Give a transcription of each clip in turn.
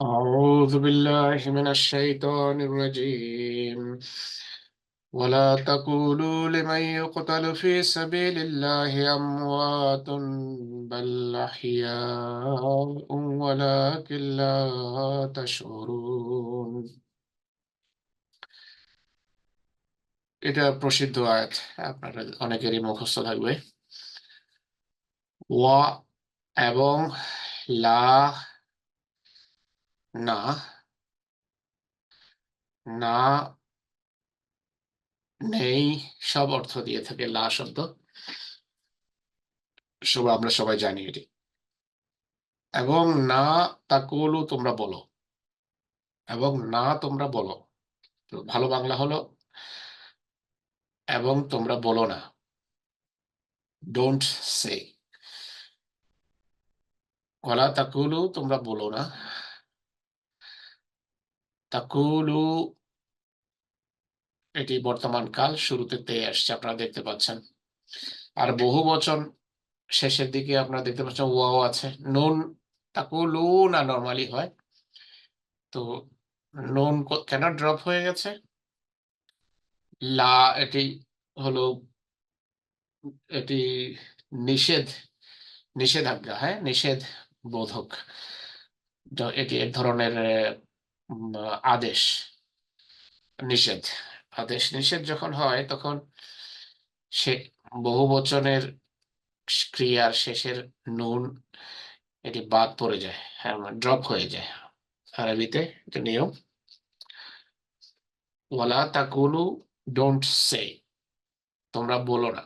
أعوذ بالله من الشيطان الرجيم ولا تقولوا لمن يقتل في سبيل الله أموات بل أحياء ولكن لا تشعرون এটা প্রসিদ্ধ আয়াত আপনারা অনেকেরই মুখস্থ থাকবে ওয়া এবং লা না না নেই, সব অর্থ দিয়ে থাকে লা শব্দ। সব আমরা সবাই জানি এটি। এবং না তাকুলু তোমরা বলো। এবং না তোমরা বলো। ভালো বাংলা হলো, এবং তোমরা বলো না। ডোন্ট সে ওলা তাকুলু তোমরা বলো না। তাকুলু, এটি বর্তমান কাল শুরুতে তে আসছে আপনারা দেখতে পাচ্ছেন। আর বহু বচন শেষের দিকে আপনারা দেখতে পাচ্ছেন, ওয়াও আছে। নুন, তাকুলু না নর্মালি হয়। তো নুন কেন ড্রপ হয়ে গেছে? লা, এটি হলো, এটি নিষেধ, নিষেধাজ্ঞা হ্যাঁ? নিষেধ বোধক এটি এক ধরনের আদেশ, নিষেধ। আদেশ, নিষেধ যখন হয় তখন সে বহু বচনের ক্রিয়ার শেষের নুন এটি বাদ পড়ে যায় হ্যাঁ ড্রপ হয়ে যায়। আরবিতে এটা নিয়ম। ওয়ালা তাকুলু ডোন্ট সে তোমরা বলো না।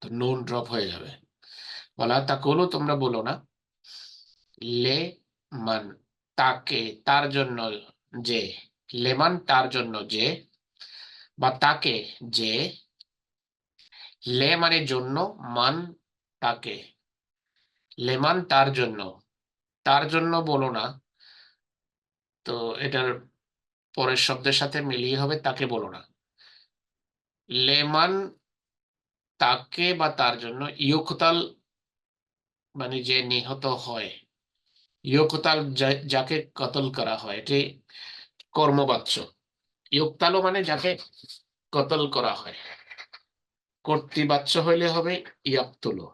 তো নুন ড্রপ হয়ে যাবে। ওয়ালা তাকুলু, তোমরা বলো না। লে মান তাকে, তার জন্য যে, লেমান তার জন্য যে, বা তাকে যে লে মানে জন্য মান তাকে, লেমান তার জন্য তার জন্য বলো না। তো এটার পরের শব্দের সাথে মিলিয়ে হবে তাকে বলো না। লেমান তাকে বা তার জন্য ইয়কুতাল মানে যে নিহত হয় ইয়কুতাল যাকে কতল করা হয়, এটি কর্মবাচ্য। ইয়কুতালও মানে যাকে কতল করা হয়। কর্তৃবাচ্য হইলে হবে ইয়াকতুলো।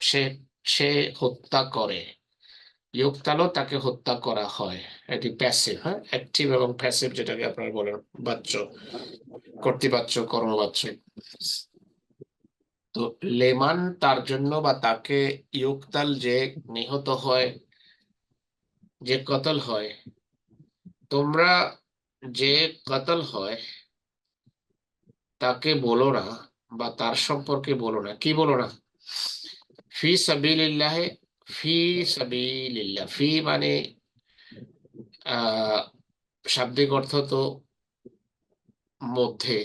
সে সে হত্যা করে। ইয়কুতালও তাকে হত্যা করা হয়। এটি প্যাসিভ হ্যাঁ? অ্যাক্টিভ এবং প্যাসিভ যেটাকে আপনারা বলেন বাচ্য, কর্তৃবাচ্য, কর্মবাচ্য। তো লেমান তার জন্য বা তাকে ইউকতাল যে নিহত হয় যে কতল হয়, তোমরা যে কতল হয়, তাকে বলো না বা তার সম্পর্কে বলো না। কি বলো না? ফি সাবিলিল্লাহে, ফি সাবিলিল্লাহ। ফি মানে শাব্দিক অর্থ তো মধ্যে।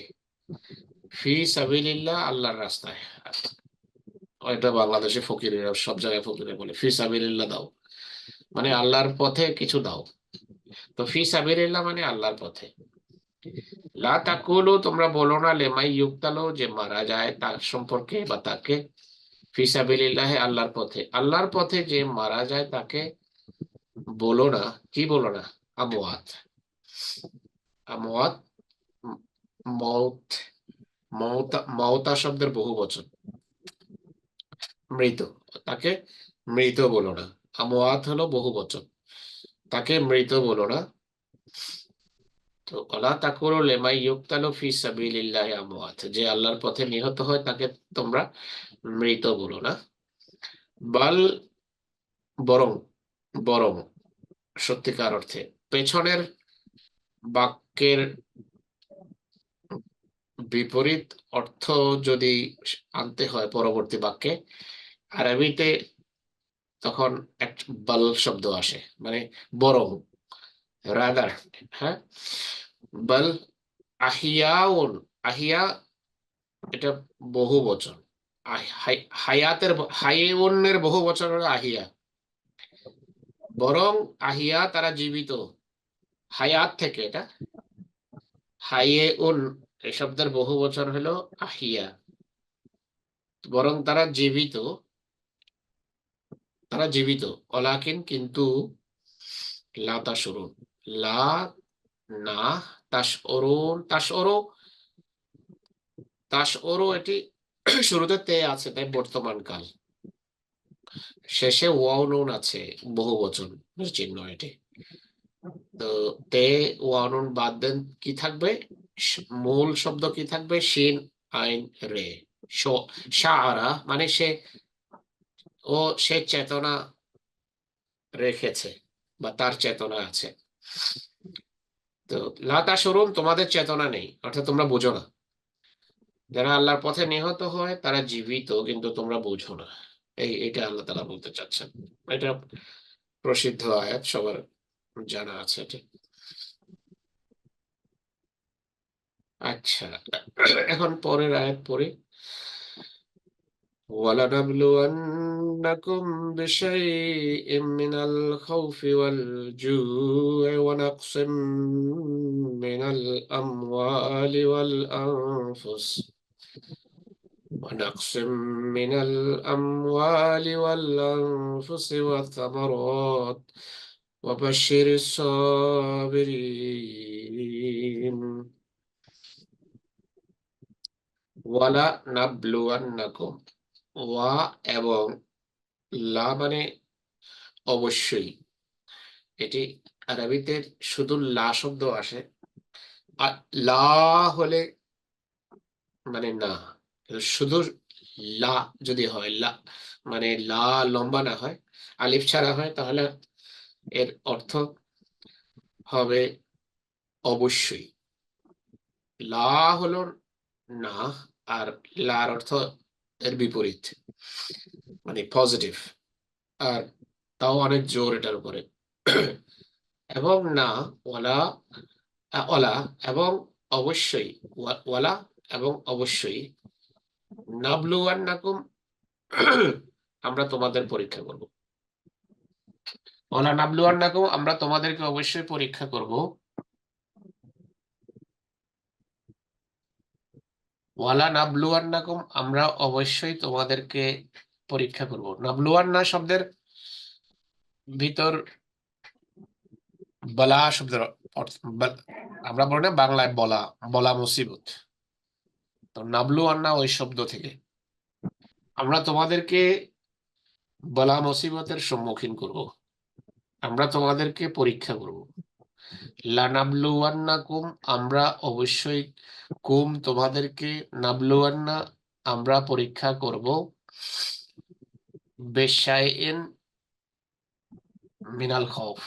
ফি সাবিলিল্লাহ আল্লাহর রাস্তায়। এটা বাংলাদেশে ফকিরেরা, সব জায়গায় ফকিরে বলে, ফি সাবিলিল্লাহ দাও। মানে আল্লাহর পথে কিছু দাও। তো ফি সাবিলিল্লাহ মানে আল্লাহর পথে। লা তাকুলু, তোমরা বলো না, লেমাই ইউক্তালো, যে মারা যায় তার সম্পর্কে বা তাকে। ফি সাবিলিল্লাহে, আল্লাহর পথে। আল্লাহর পথে যে মারা যায় তাকে বলো না। কি বলো না? আমওয়াত। ম- মৌত মৌতা মৌতা শব্দের বহু বচন। মৃত। তাকে মৃত বলো না। আমওয়াত হলো বহু বচন। তাকে মৃত বলো না। তো ওলা তাকুরু লেমাই ইউক্তালু ফি সাবিলিল্লাহি আমওয়াত যে আল্লাহর পথে নিহত হয়, তাকে তোমরা মৃত বলো না। বাল বরং বরং, সত্যিকার অর্থে পেছনের বাক্যের বিপরীত অর্থ যদি আনতে হয় পরবর্তী বাক্যে, আরবিতে তখন এক বাল শব্দ আসে মানে বরং, রাদার হ্যাঁ? বাল আহিয়াউন, আহিয়া এটা বহু বচন। হায়াতের হাইউনের বহু বচন হলো আহিয়া। বরং আহিয়া তারা জীবিত। হায়াত থেকে এটা। হাইয়ে উন এই শব্দের বহু বচন হলো আহিয়া। বরং তারা জীবিত। তারা জীবিত। অলাকিন কিন্তু লা লা না এটি শুরুতে তে আছে, তাই বর্তমান কাল। শেষে ওয়াও নুন আছে, বহু বচন চিহ্ন এটি। তো তে ওয়াও নুন বাদ দেন, কি থাকবে? মূল শব্দ কি থাকবে? শিন, আইন, রে। শ- শাআরা মানে সে ও সে চেতনা রেখেছে বা তার চেতনা আছে। তো লাতা সরুন তোমাদের চেতনা নেই, অর্থাৎ তোমরা বোঝো না। যারা আল্লাহর পথে নিহত হয়, তারা জীবিত, কিন্তু তোমরা বোঝো না। এই এটা আল্লাহ তালা বলতে চাচ্ছেন। এটা প্রসিদ্ধ আয়াত, সবার জানা আছে ঠিক আচ্ছা এখন পরের আয়াত পড়ি। ولنبلونكم بشيء من الخوف والجوع ونقص من الأموال والأنفس. ونقص من الأموال والأنفس والثمرات. وبشر الصابرين. ولنبلونكم. ওয়া এবং লা মানে অবশ্যই। এটি আরবিতে শুধু লা শব্দ আসে। আর লা হলে মানে না, শুধু লা যদি হয়, লা মানে লা লম্বা না হয়, আলিফ ছাড়া হয়, তাহলে এর অর্থ হবে অবশ্যই। লা হলো না, আর লার অর্থ এর বিপরীত মানে পজিটিভ আর তাও অনেক জোর এটার উপরে। এবং না, ওয়ালা আ- ওয়ালা, এবং অবশ্যই, ওয়ালা এবং অবশ্যই নাবলুয়ান্নাকুম আমরা তোমাদের পরীক্ষা করব। ওলা ওয়ালা নাবলুয়ান্নাকুম আমরা তোমাদেরকে অবশ্যই পরীক্ষা করব। ওয়ালা নাবলুয়ান্নাকুম, আমরা অবশ্যই তোমাদেরকে পরীক্ষা করব। নাবলুয়ান্না শব্দের ভিতর বলা শব্দের আমরা বলি না বাংলায় বলা বলা মুসিবত। তো নাবলুয়ান্না ওই শব্দ থেকে। আমরা তোমাদেরকে বলা মুসিবতের সম্মুখীন করব। আমরা তোমাদেরকে পরীক্ষা করব। লানাবলুয়ান্নাকুম আমরা অবশ্যই কুম তোমাদেরকে নাবলুয়ান্না আমরা পরীক্ষা করব। বেশাইন মিনাল খৌফ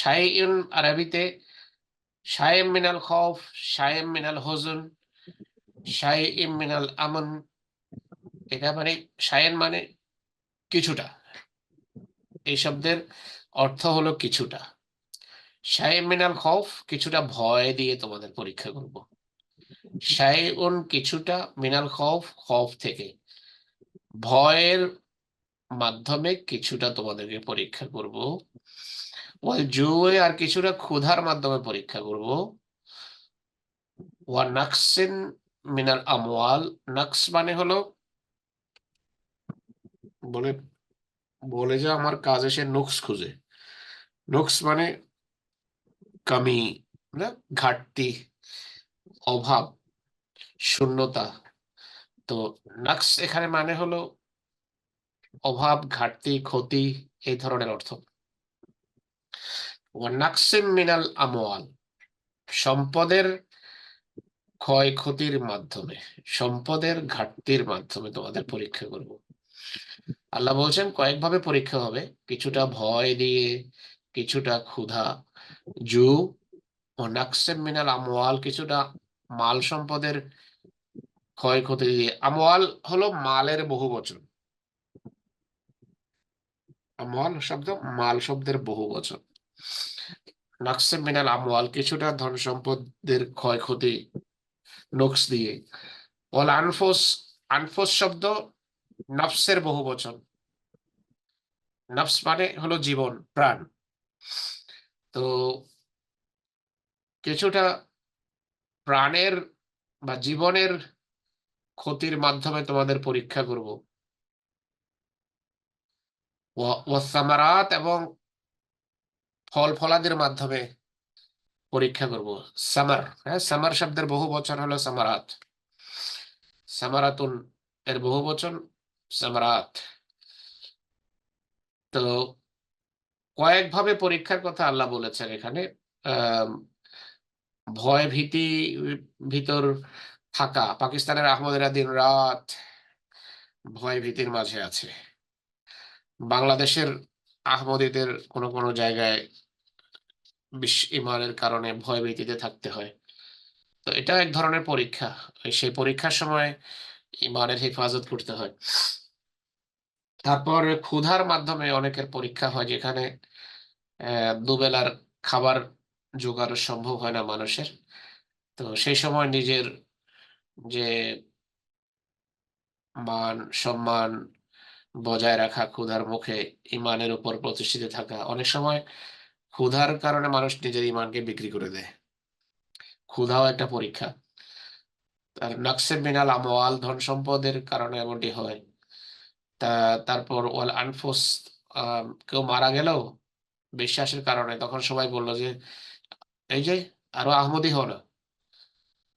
শাইন আরবিতে শায়েম মিনাল খৌফ শায়েম মিনাল হুজুন শাইম মিনাল আমন, এটা মানে শায়েন মানে কিছুটা। এই শব্দের অর্থ হলো কিছুটা। শায়েম মিনাল খৌফ কিছুটা ভয় দিয়ে তোমাদের পরীক্ষা করব। শাইউন কিছুটা মিনাল খৌফ খৌফ থেকে। ভয়ের মাধ্যমে কিছুটা তোমাদেরকে পরীক্ষা করব। ওয়াল জুয়ে আর কিছুটা ক্ষুধার মাধ্যমে পরীক্ষা করব। ওয়া নাকসিন মিনাল আমওয়াল, নাকস মানে হলো বলে বলে যে আমার কাজ এসে নুকস খুঁজে। নুকস মানে কমি ঘাটতি, অভাব, শূন্যতা। তো নাক্স এখানে মানে হলো অভাব, ঘাটতি, ক্ষতি, এই ধরনের অর্থ। মিনাল আমওয়াল, সম্পদের ক্ষয়ক্ষতির মাধ্যমে, সম্পদের ঘাটতির মাধ্যমে তোমাদের পরীক্ষা করব। আল্লাহ বলছেন কয়েকভাবে পরীক্ষা হবে, কিছুটা ভয় দিয়ে, কিছুটা ক্ষুধা জু ও নাকসেম মিনাল আমওয়াল কিছুটা মাল সম্পদের ক্ষয়ক্ষতি দিয়ে। আমওয়াল হলো মালের বহু বচন। আমওয়াল শব্দ মাল শব্দের বহু বচন। নাকসেম মিনাল আমওয়াল কিছুটা ধন সম্পদের ক্ষয়ক্ষতি নকস দিয়ে। ওয়াল আনফোস আনফোস শব্দ নফসের বহু বচন। নফস মানে হলো জীবন, প্রাণ। তো কিছুটা প্রাণের বা জীবনের ক্ষতির মাধ্যমে তোমাদের পরীক্ষা করব। ওয়াসামারাত এবং ফল ফলাদের মাধ্যমে পরীক্ষা করব। সামার হ্যাঁ সামার শব্দের বহু বচন হলো সামারাত। সামারাতুন এর বহু বচন সামারাত। তো কয়েকভাবে পরীক্ষার কথা আল্লাহ বলেছেন এখানে। ভয় ভীতি ভিতর থাকা। পাকিস্তানের আহমদেরা দিন রাত ভয় ভীতির মাঝে আছে। বাংলাদেশের আহমদীদের কোনো কোনো জায়গায় বিশ্ব ইমানের কারণে ভয় ভীতিতে থাকতে হয়। তো এটা এক ধরনের পরীক্ষা। সেই পরীক্ষার সময় ইমানের হেফাজত করতে হয়। তারপর ক্ষুধার মাধ্যমে অনেকের পরীক্ষা হয় যেখানে দুবেলার খাবার জোগাড় সম্ভব হয় না মানুষের। তো সেই সময় নিজের যে মান, সম্মান বজায় রাখা, ক্ষুধার মুখে ইমানের উপর প্রতিষ্ঠিত থাকা, অনেক সময় ক্ষুধার কারণে মানুষ নিজের ইমানকে বিক্রি করে দেয়। ক্ষুধাও একটা পরীক্ষা। আর নকশে মিনাল আমওয়াল, ধন সম্পদের কারণে এমনটি হয়। তা, তারপর ওয়াল আনফুস কেউ মারা গেল বিশ্বাসের কারণে তখন সবাই বলল যে, এই যে আরও আহমদি হলো।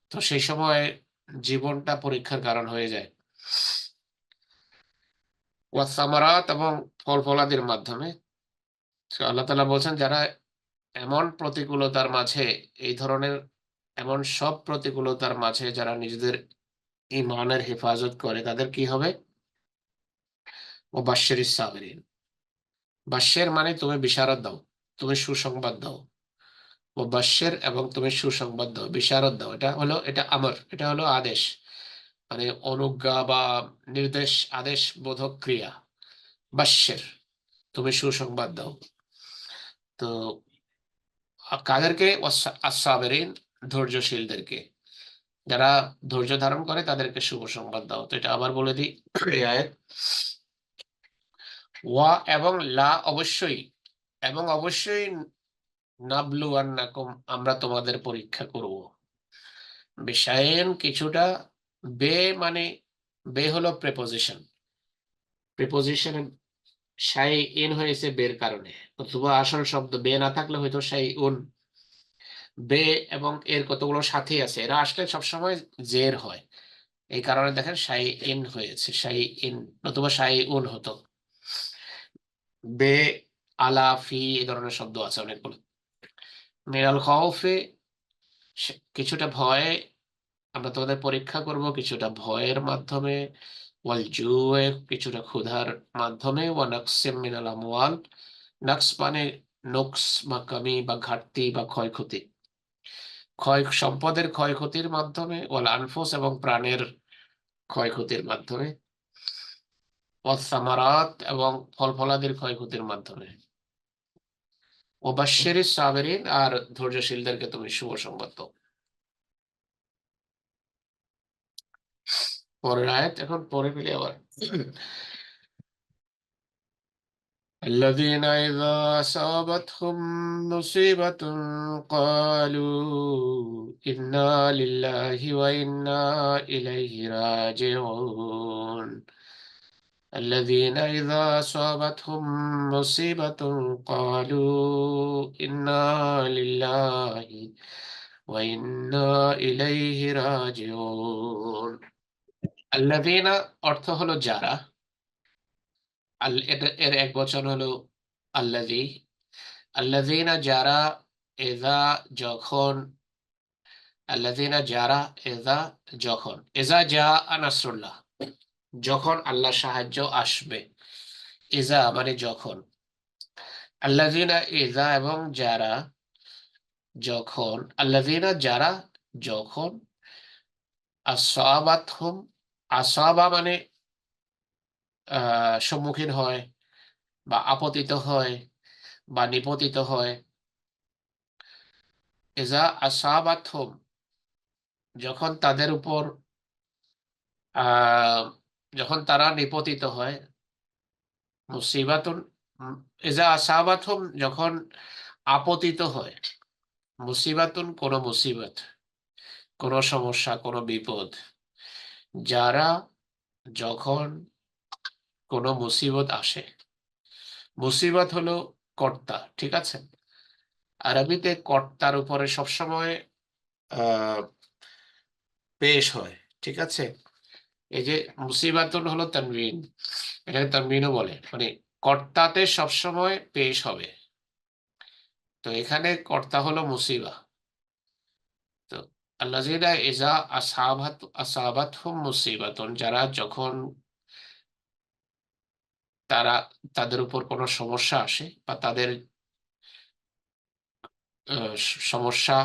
তো সেই সময় জীবনটা পরীক্ষার কারণ হয়ে যায়। ওয়াসামারাত এবং ফল ফলাদির মাধ্যমে। আল্লাহ তালা বলছেন, যারা এমন প্রতিকূলতার মাঝে, এই ধরনের এমন সব প্রতিকূলতার মাঝে যারা নিজেদের ইমানের হেফাজত করে, তাদের কি হবে? ও বাশের সাবিরিন। বাশের মানে তুমি বিশারদ দাও, তুমি সুসংবাদ দাও। ও বাশের এবং তুমি সুসংবাদ দাও, বিশারদ দাও। এটা হলো, এটা আমার, এটা হলো আদেশ। মানে অনুজ্ঞা বা নির্দেশ, আদেশ, বোধক ক্রিয়া। বাশের তুমি সুসংবাদ দাও। তো কাদেরকে? আসাবেরিন ধৈর্যশীলদেরকে। যারা ধৈর্য ধারণ করে তাদেরকে শুভ সংবাদ দাও। তো এটা আবার বলে দিই ওয়া এবং লা অবশ্যই। এবং অবশ্যই নাবলু আন্নাকুম আমরা তোমাদের পরীক্ষা করব। বিষয়েন কিছুটা বে মানে বে হলো প্রেপোজিশন প্রেপোজিশন শাই ইন হয়েছে বের কারণে। অথবা আসল শব্দ বে না থাকলে হয়তো শাই উন। বে এবং এর কতগুলো সাথী আছে, এরা আসলে সবসময় জের হয়। এই কারণে দেখেন শাই ইন হয়েছে শাই ইন, নতুবা শাই উন হতো। বে, আলা, ফি এই ধরনের শব্দ আছে অনেকগুলো। খাউফে সে- কিছুটা ভয় আমরা তোমাদের পরীক্ষা করব, কিছুটা ভয়ের মাধ্যমে, ওয়াল জুয়ে কিছুটা ক্ষুধার মাধ্যমে, ওয়া নাকসিম মিনাল আমওয়াল, নাকস মানে নকস বা কমি বা ঘাটতি বা ক্ষয়ক্ষতি। ক্ষয়, সম্পদের ক্ষয়ক্ষতির মাধ্যমে, ওয়াল আনফুস এবং প্রাণের ক্ষয়ক্ষতির মাধ্যমে। ওয়াসামারাত এবং ফল ফলাদির ক্ষয়ক্ষতির মাধ্যমে ওবাশির সাবেরিন আর ধৈর্যশীলদেরকে তুমি শুভ সংবাদ দাও পরের আয়াত এখন পরে পেলে আবার الذين إذا أصابتهم مصيبة قالوا إنا لله وإنا إليه راجعون الذين إذا أصابتهم مصيبة قالوا إنا لله وإنا إليه راجعون الذين অর্থ হলো যারা আল এর এর এক বচন হলো আল্লাযী আল্লাযীনা যারা এযা যখন আল্লাযীনা যারা এযা যখন এযা যা নাসরুল্লাহ যখন আল্লাহ সাহায্য আসবে এযা মানে যখন। আল্লাযীনা এযা এবং যারা যখন, আল্লাযীনা যারা যখন আসাবাতহুম, আসাবা মানে সম্মুখীন হয় বা আপতিত হয় বা নিপতিত হয়। এজা আসাবাতহুম, যখন তাদের উপর আহ যখন তারা নিপতিত হয়, মুসিবাতুন এজা আসাবাতহুম, যখন আপতিত হয়, মুসিবাতুন কোনো মুসিবত, কোনো সমস্যা, কোনো বিপদ, যারা যখন কোনো মুসিবত আসে, মুসিবত হলো কর্তা, ঠিক আছে? আরবিতে কর্তার উপরে সবসময়, আহ, পেশ হয়, ঠিক আছে? এই যে মুসিবাতুন হলো তানবিন, এটাকে তানবিনও বলে মানে কর্তাতে সবসময় পেশ হবে। তো এখানে কর্তা হলো মুসিবা। তো আল্লাজিনা এজা আসাবাত আসাবাত মুসিবাতুন, যারা যখন তারা তাদের উপর কোনো সমস্যা আসে বা তাদের সমস্যা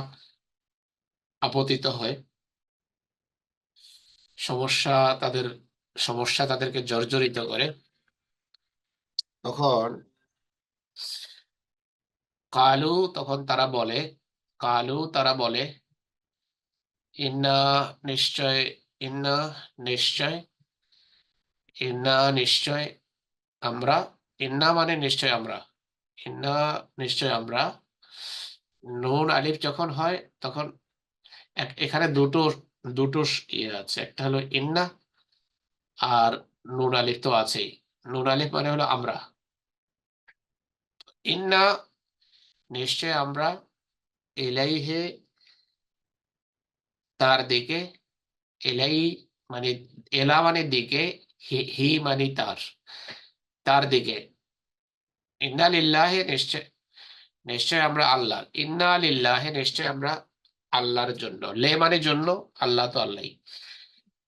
আপতিত হয় সমস্যা তাদের, সমস্যা তাদেরকে জর্জরিত করে। তখন কালু, তখন তারা বলে, কালু তারা বলে, ইন্না নিশ্চয় ইন্না নিশ্চয় ইন্না নিশ্চয় আমরা, ইন্না মানে নিশ্চয় আমরা, ইন্না নিশ্চয় আমরা। নুন, আলিফ যখন হয়, তখন এখানে দুটো দুটো ইয়ে আছে। একটা হলো ইন্না আর নুন আলিফ তো আছেই। নুন আলিফ মানে হলো আমরা। ইন্না নিশ্চয় আমরা এলাইহে তার দিকে, এলাই মানে এলা মানে দিকে হি মানে তার তার দিকে। ইন্না লিল্লাহে নিশ্চয় নিশ্চয় আমরা আল্লাহ। ইন্না লিল্লাহে নিশ্চয় আমরা আল্লাহর জন্য। লে মানে জন্য, আল্লাহ তো আল্লাহ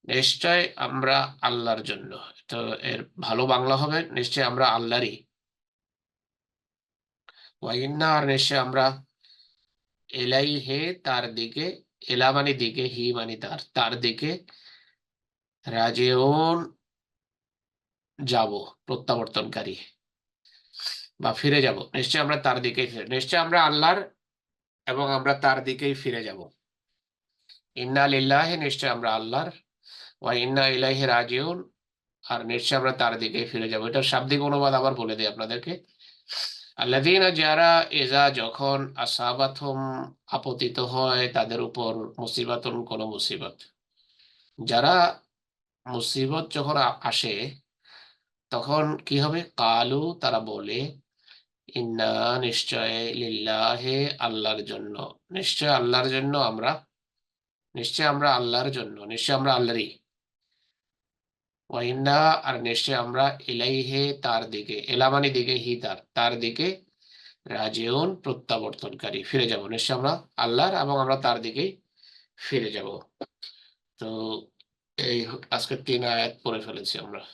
নিশ্চয় আমরা আল্লাহর জন্য। তো এর ভালো বাংলা হবে, নিশ্চয় আমরা আল্লাহরই। ওয়াইন্না আর নিশ্চয় আমরা এলাই হে তার দিকে, এলা মানে দিকে, হি মানে তার। তার দিকে রাজেউন যাব, প্রত্যাবর্তনকারী। বা ফিরে যাব। নিশ্চয় আমরা তার দিকে নিশ্চয় আমরা আল্লাহর এবং আমরা তার দিকেই ফিরে যাব। ইন্না লিল্লাহি নিশ্চয় আমরা আল্লাহর, ওয়া ইন্না ইলাইহি রাজিউন, আর নিশ্চয় আমরা তার দিকেই ফিরে যাব। এটার শাব্দিক অনুবাদ আবার বলে দিই আপনাদেরকে। আল্লাযীনা যারা এজা যখন আসাবাতহুম আপতিত হয়, তাদের উপর মুসিবাতুন, কোনো মুসিবত। যারা মুসিবত যখন আসে, তখন কি হবে? কালু, তারা বলে ইন্না নিশ্চয় লিল্লাহে আল্লাহর জন্য। নিশ্চয় আল্লাহর জন্য আমরা? নিশ্চয় আমরা আল্লাহর জন্য। নিশ্চয় আমরা আল্লাহরই। ওয়া ইন্না আর নিশ্চয় আমরা ইলাইহে তার দিকে, এলামানি দিকে হি তার তার দিকে রাজিউন, প্রত্যাবর্তনকারী। ফিরে যাব। নিশ্চয় আমরা আল্লাহর এবং আমরা তার দিকেই ফিরে যাব। তো এই আজকে তিন আয়াত পড়ে ফেলেছি আমরা।